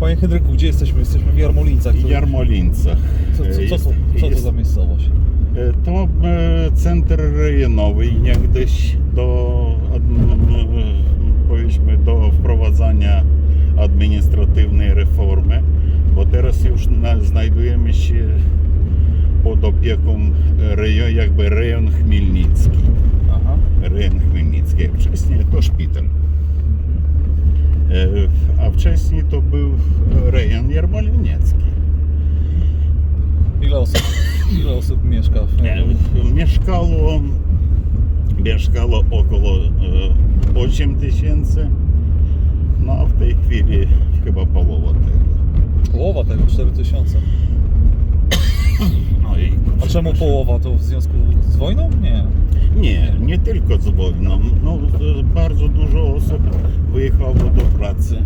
Panie Henryku, gdzie jesteśmy? Jesteśmy w Jarmolincach. W Jarmolincach. Co, co, co, co, co, to za miejscowość? E, to e, centr rejonowy niegdyś do, powiedzmy, do wprowadzania administratywnej reformy, bo teraz już znajdujemy się pod opieką rejon, jakby rejon Chmielnicki. Aha. Rejon Chmielnicki, wcześniej to szpital. E, A wcześniej to był rejon Jarmoliniecki. Ile osób, ile osób mieszka w Mieszkało, mieszkało około e, 8 tysięcy, no a w tej chwili chyba połowa tego. Połowa tego, 4000. No i A czemu połowa? To w związku z wojną? Nie. Nie, nie tylko z wojną. No, e, bardzo dużo wyjechało do pracy.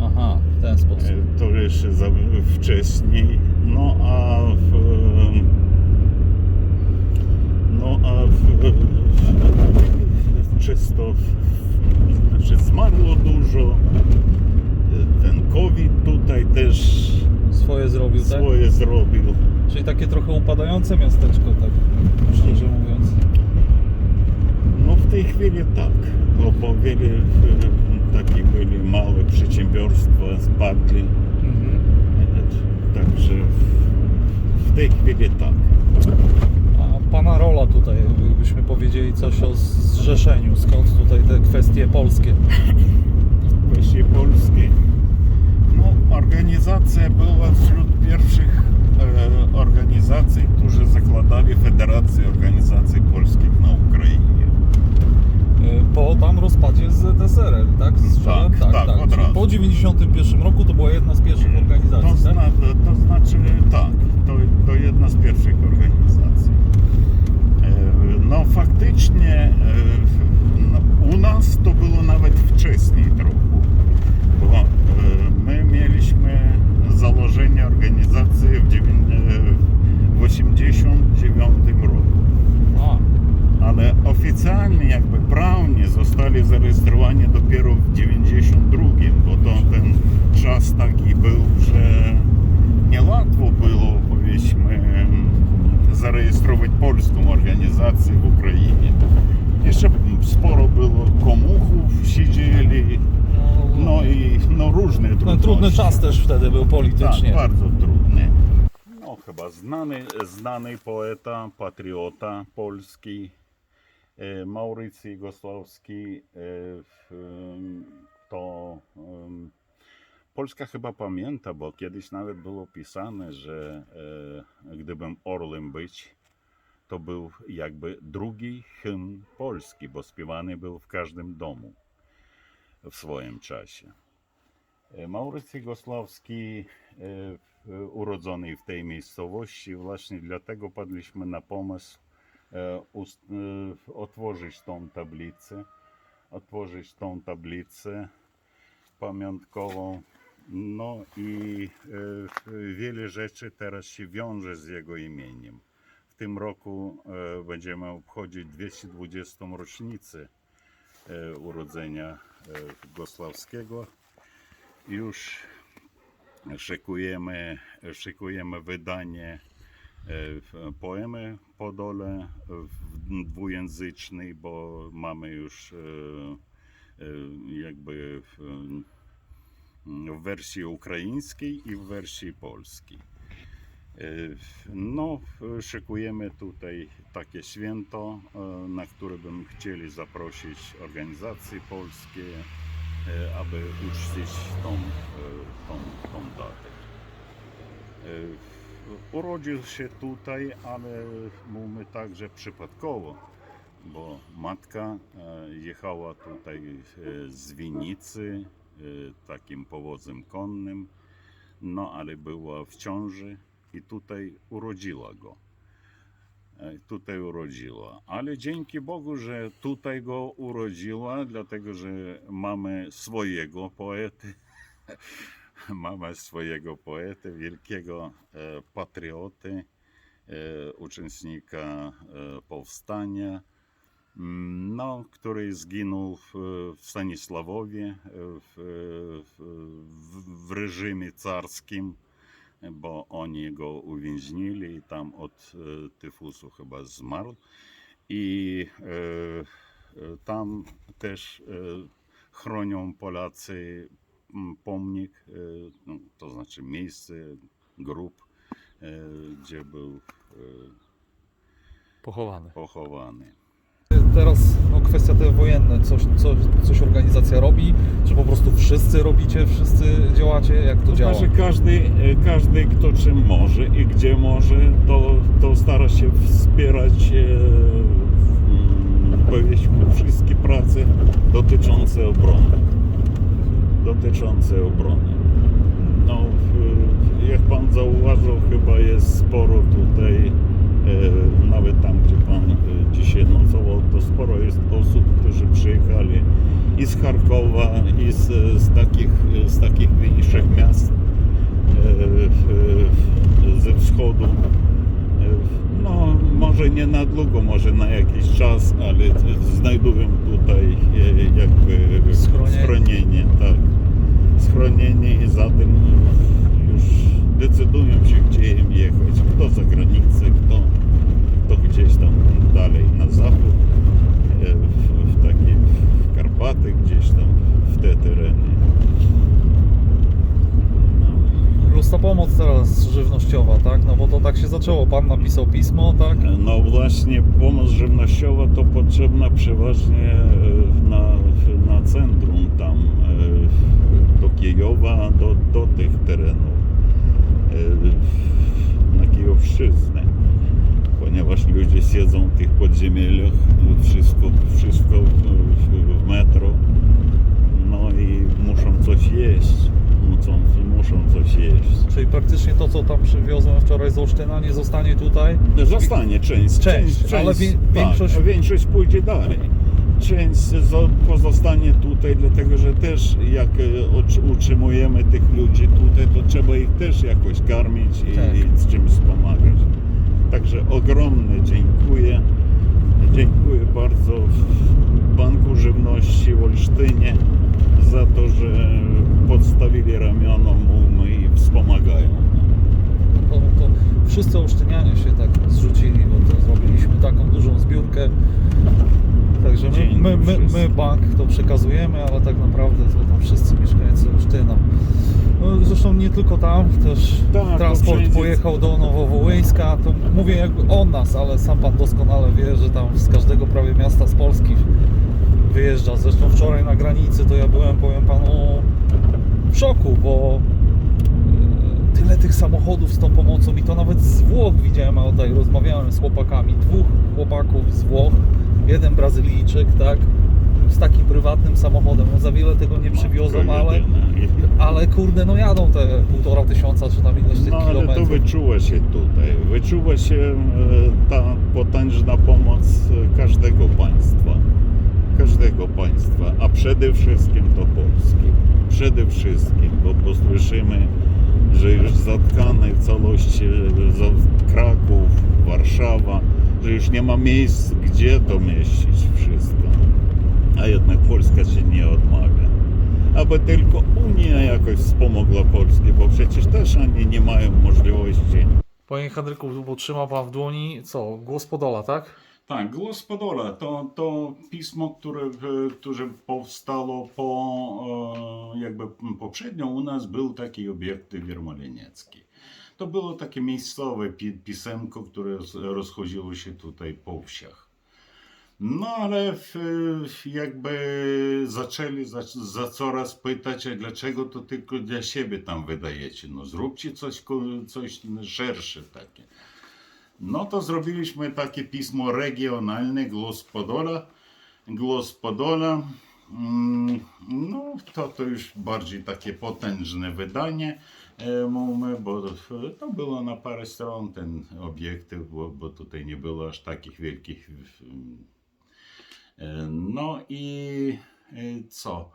Aha, w ten sposób. E, To jeszcze za, wcześniej. No a w, no a w, czysto znaczy zmarło dużo. E, Ten COVID tutaj też Swoje zrobił, tak? swoje zrobił. Czyli takie trochę upadające miasteczko, tak szczerze mówiąc. No w tej chwili tak, bo, bo wiele e, takie byli małe przedsiębiorstwa spadli. Mhm. Także w- w tej chwili tak. A pana rola tutaj, byśmy powiedzieli coś o zrzeszeniu, skąd tutaj te kwestie polskie? Kwestii polskiej. No, organizacja była wśród pierwszych e, organizacji, którzy zakładali Federację Organizacji Polskich na Ukrainie. Y, Po tam rozpadzie z ZSRR, tak? Z Tak, tak, od Czyli razu. Po 91 roku to była jedna z pierwszych To, organizacji, tak? zna, to znaczy tak, to, to jedna z pierwszych organizacji. E, No faktycznie e, no, u nas to było nawet wcześniej trochę, bo e, my mieliśmy założenie organizacji w dziewię- e, w 89 roku. A, Ale oficjalnie, jakby prawnie zostali zarejestrowani dopiero w 92, bo to ten czas taki był, że niełatwo było, powiedzmy, zarejestrować polską organizację w Ukrainie. Jeszcze sporo było komuchów, siedzieli, no, no i no różne no, trudności. trudny czas też wtedy był politycznie. Tak, bardzo trudny. No chyba znany, znany poeta, patriota polski, Maurycy Jugosławski, e, to Polska chyba pamięta, bo kiedyś nawet było pisane, że e, gdybym orłem być, to był jakby drugi hymn Polski, bo śpiewany był w każdym domu w swoim czasie. E, Maurycy Jugosławski, e, w- urodzony w tej miejscowości, właśnie dlatego padliśmy na pomysł e, e, otworzyć tą tablicę, otworzyć tą tablicę pamiątkową. No i e, wiele rzeczy teraz się wiąże z jego imieniem. W tym roku będziemy obchodzić 220. rocznicę urodzenia Jugosławskiego już szykujemy, szykujemy wydanie poemy Podole dwujęzycznej, bo mamy już e, e, jakby w, wersji ukraińskiej i w wersji polskiej. E, No, szykujemy tutaj takie święto, e, na które bym chcieli zaprosić organizacje polskie, e, aby uczcić tą, e, tą, tą datę. Urodził się tutaj, ale mówimy tak, że przypadkowo, bo matka e, jechała tutaj e, z Winicy e, takim powozem konnym, no ale była w ciąży i tutaj urodziła go. Tutaj urodziła. Ale dzięki Bogu, że tutaj go urodziła, dlatego że mamy swojego poety. Mamy swojego poetę, wielkiego e, patrioty, e, uczestnika e, powstania. mm, no, który zginął w, Stanisławowie w, w, w, reżimie carskim, bo oni go uwięźnili i tam od tyfusu chyba zmarł. I e, tam też e, chronią Polacy pomnik, e, no, to znaczy miejsce, grób, e, gdzie był e, Pochowany. pochowany. Teraz no, kwestia te wojenne, coś, coś, coś organizacja robi, czy po prostu wszyscy robicie, wszyscy działacie, jak to, To działa? znaczy każdy, każdy kto czym może i gdzie może, to, to stara się wspierać powiedzmy wszystkie prace dotyczące obrony. Dotyczące obrony. No, jak pan zauważył, chyba jest sporo tutaj, e, nawet tam, gdzie pan e, dzisiaj nocował, to sporo jest osób, którzy przyjechali i z Charkowa, i z, z, takich, z takich większych miast e, ze wschodu. No, może nie na długo, może na jakiś czas, ale znajdują tutaj e, jakby Schronienie. schronienie tak. Schronienie i zatem już decydują się, gdzie im jechać. Kto za granicę, kto, kto gdzieś tam dalej na zachód, e, w, w takie w Karpaty, gdzieś tam w te tereny. No. Plus ta pomoc teraz żywnościowa, tak? No bo to tak się zaczęło. Pan napisał pismo, tak? No właśnie pomoc żywnościowa to potrzebna przeważnie e, na, na centrum tam, e, do Kijowa, do, do tych terenów, e, na Kijowszczyznę. Ponieważ ludzie siedzą w tych podziemieliach, e, wszystko, wszystko w metro, no i muszą coś jeść, muszą, muszą coś jeść. Czyli praktycznie to, co tam przywiozłem wczoraj z Olsztyna, nie zostanie tutaj. Zostanie część, Część, ale wie- tak, większość- pójdzie dalej. Część zo- pozostanie tutaj, dlatego że też jak e, utrz- utrzymujemy tych ludzi tutaj, to trzeba ich też jakoś karmić i, Tak. i z czymś pomagać. Także ogromne dziękuję. Dziękuję bardzo Banku Żywności w Olsztynie za to, że podstawili ramiona mu i wspomagają. To, to wszyscy olsztynianie się tak zrzucili, bo to zrobiliśmy taką dużą zbiórkę. Także my, my, my, my bank to przekazujemy, ale tak naprawdę to tam wszyscy mieszkańcy Olsztyna. No, zresztą nie tylko tam, też Tak, transport pojechał do Nowowołyńska. To mówię jakby o nas, ale sam pan doskonale wie, że tam z każdego prawie miasta z Polski wyjeżdża. Zresztą wczoraj na granicy to ja byłem, powiem panu, w szoku, bo e, tyle tych samochodów z tą pomocą i to nawet z Włoch widziałem, a tutaj rozmawiałem z chłopakami, dwóch chłopaków z Włoch, jeden Brazylijczyk, tak, z takim prywatnym samochodem, no za wiele tego nie przywiozą, ale, ale kurde, no jadą te półtora tysiąca, czy tam ileś tych No ale to kilometrów. wyczuwa się tutaj. Wyczuwa się e, ta potężna pomoc e, każdego państwa. Każdego państwa, a przede wszystkim to Polski. Przede wszystkim, bo, bo słyszymy, że już zatkane w całości Kraków, Warszawa, że już nie ma miejsc, gdzie to mieścić wszystko. A jednak Polska się nie odmawia aby tylko Unia jakoś wspomogła Polskę, bo przecież też oni nie mają możliwości. Panie Henryku, trzyma Pan w dłoni, co, głos Podola, tak? Tak, Głos Podola to, to pismo, które, które powstało po, e, jakby poprzednio u nas był taki obiekt Wiermoliniecki. To było takie miejscowe pi- pisemko, które roz- rozchodziło się tutaj po wsiach. No ale jakby zaczęli za, za coraz pytać, a dlaczego to tylko dla siebie tam wydajecie? No zróbcie coś, coś szersze takie. No to zrobiliśmy takie pismo regionalne, Głos Podola. Głos Podola. Mm, No to, to już bardziej takie potężne wydanie e, mamy, bo to było na parę stron ten obiektyw, bo, bo tutaj nie było aż takich wielkich. e, No i e, co?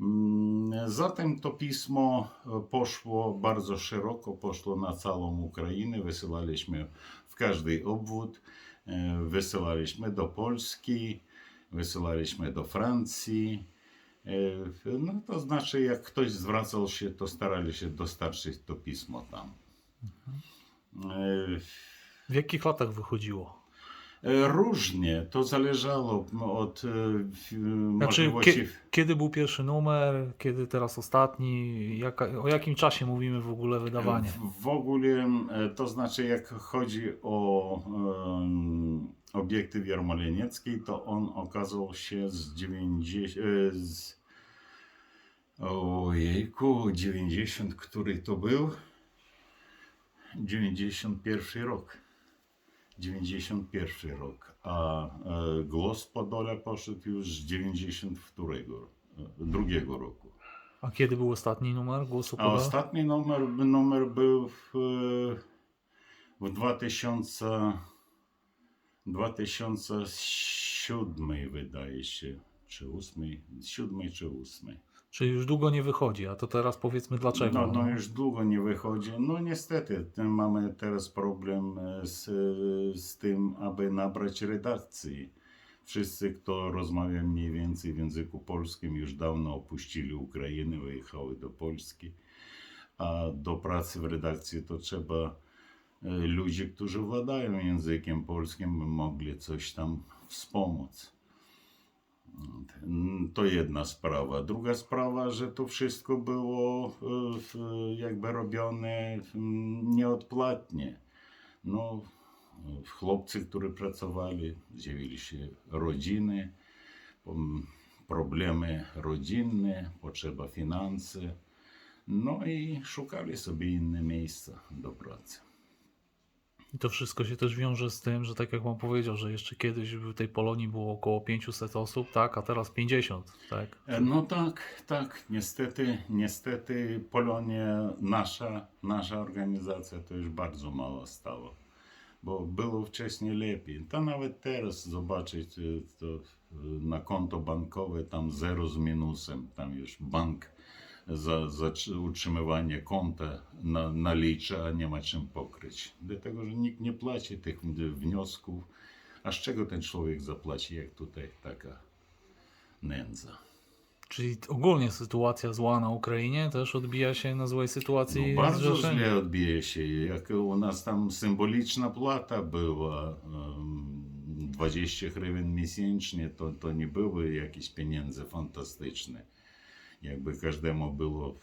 Mm, Zatem to pismo poszło bardzo szeroko, poszło na całą Ukrainę. Wysyłaliśmy w każdy obwód, e, wysyłaliśmy do Polski, wysyłaliśmy do Francji. E, No to znaczy, jak ktoś zwracał się, to starali się dostarczyć to pismo tam. E, W jakich latach wychodziło? E, Różnie, to zależało od e, w- Znaczy, możliwości. kie, kiedy był pierwszy numer, kiedy teraz ostatni? Jaka, o jakim czasie mówimy w ogóle wydawanie? W, w ogóle, e, to znaczy, jak chodzi o em, obiektyw Jarmoleniecki, to on okazał się z 90. e, Z, ojejku, 90, który to był? 91 rok. 91 rok. A e, głos Podola poszedł już z 92 e, drugiego roku. A kiedy był ostatni numer głosu A Podala? ostatni numer, numer był w, w 2000, 2007 wydaje się, czy 8, 7 czy 8. Czyli już długo nie wychodzi, a to teraz powiedzmy dlaczego. No, no już długo nie wychodzi. No niestety, tym mamy teraz problem e, z, z tym, aby nabrać redakcji. Wszyscy, kto rozmawia mniej więcej w języku polskim, już dawno opuścili Ukrainę, wyjechały do Polski. A do pracy w redakcji to trzeba e, ludzi, którzy władają językiem polskim, by mogli coś tam wspomóc. To jedna sprawa. Druga sprawa, że to wszystko było jakby robione mm, nieodpłatnie. No, chłopcy, którzy pracowali, zjawili się rodziny, problemy rodzinne, potrzeba finanse. No i szukali sobie inne miejsca do pracy. I to wszystko się też wiąże z tym, że tak jak pan powiedział, że jeszcze kiedyś w tej Polonii było około 500 osób, tak, a teraz 50, tak? E, No tak, tak, niestety, niestety Polonia, nasza, nasza organizacja to już bardzo mało stało, bo było wcześniej lepiej. To nawet teraz zobaczyć e, to e, na konto bankowe tam zero z minusem, tam już bank za, za tr- utrzymywanie konta na, nalicza, a nie ma czym pokryć. Dlatego, że nikt nie płaci tych wniosków, a z czego ten człowiek zapłaci, jak tutaj taka nędza. Czyli ogólnie sytuacja zła na Ukrainie też odbija się na złej sytuacji No, bardzo zrzeszenia. źle odbije się. Jak u nas tam symboliczna płata była, em, 20 hrywien miesięcznie, to, to nie były jakieś pieniądze fantastyczne. Jakby każdemu było,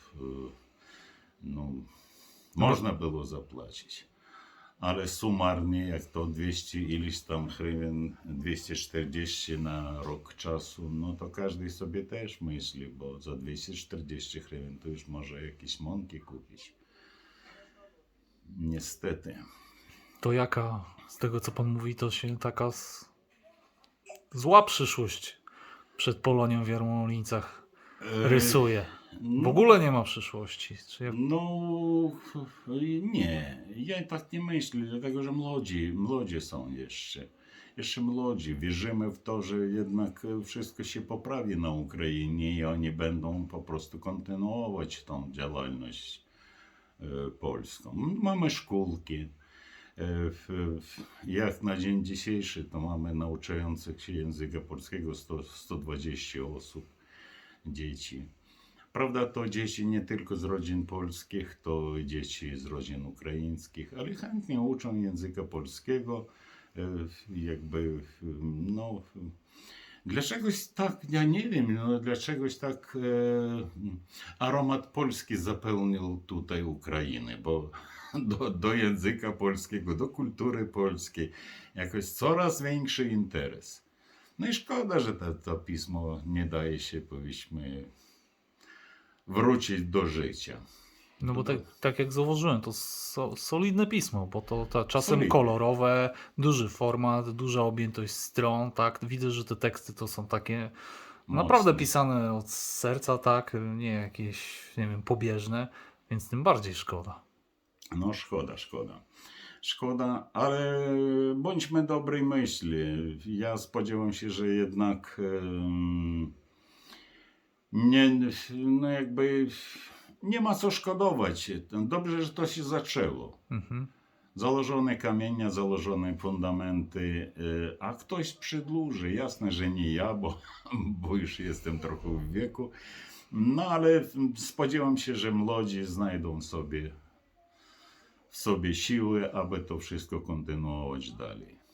no, można było zapłacić. Ale sumarnie, jak to 200 ileś tam hrywien, 240 na rok czasu, no to każdy sobie też myśli, bo za 240 hrywien to już może jakieś mąki kupić. Niestety. To jaka, z tego co pan mówi, to się taka zła przyszłość przed Polonią w Jarmolińcach rysuje. W ogóle nie ma przyszłości. Czy jak... No nie, ja tak nie myślę, dlatego że młodzi, młodzi są jeszcze. Jeszcze młodzi. Wierzymy w to, że jednak wszystko się poprawi na Ukrainie i oni będą po prostu kontynuować tą działalność e, polską. Mamy szkółki. E, Jak na dzień dzisiejszy to mamy nauczających się języka polskiego 100, 120 osób, dzieci. Prawda, to dzieci nie tylko z rodzin polskich, to dzieci z rodzin ukraińskich, ale chętnie uczą języka polskiego. e, Jakby, no, dlaczegoś tak, ja nie wiem, no, dlaczegoś tak e, aromat polski zapełnił tutaj Ukrainę, bo do, do języka polskiego, do kultury polskiej jakoś coraz większy interes. No i szkoda, że to, to pismo nie daje się, powiedzmy, wrócić do życia. No bo tak, tak jak zauważyłem, to so, solidne pismo, bo to, to czasem Solidne. kolorowe, duży format, duża objętość stron, tak. Widzę, że te teksty to są takie naprawdę Mocne. pisane od serca, tak, nie jakieś, nie wiem, pobieżne, więc tym bardziej szkoda. No szkoda, szkoda. Szkoda, ale bądźmy dobrej myśli. Ja spodziewam się, że jednak nie, no jakby nie ma co szkodować. Dobrze, że to się zaczęło. Mhm. Założone kamienia, założone fundamenty, e, a ktoś przedłuży. Jasne, że nie ja, bo, bo już jestem trochę w wieku. No ale spodziewam się, że młodzi znajdą sobie w sobie siły, aby to wszystko kontynuować dalej.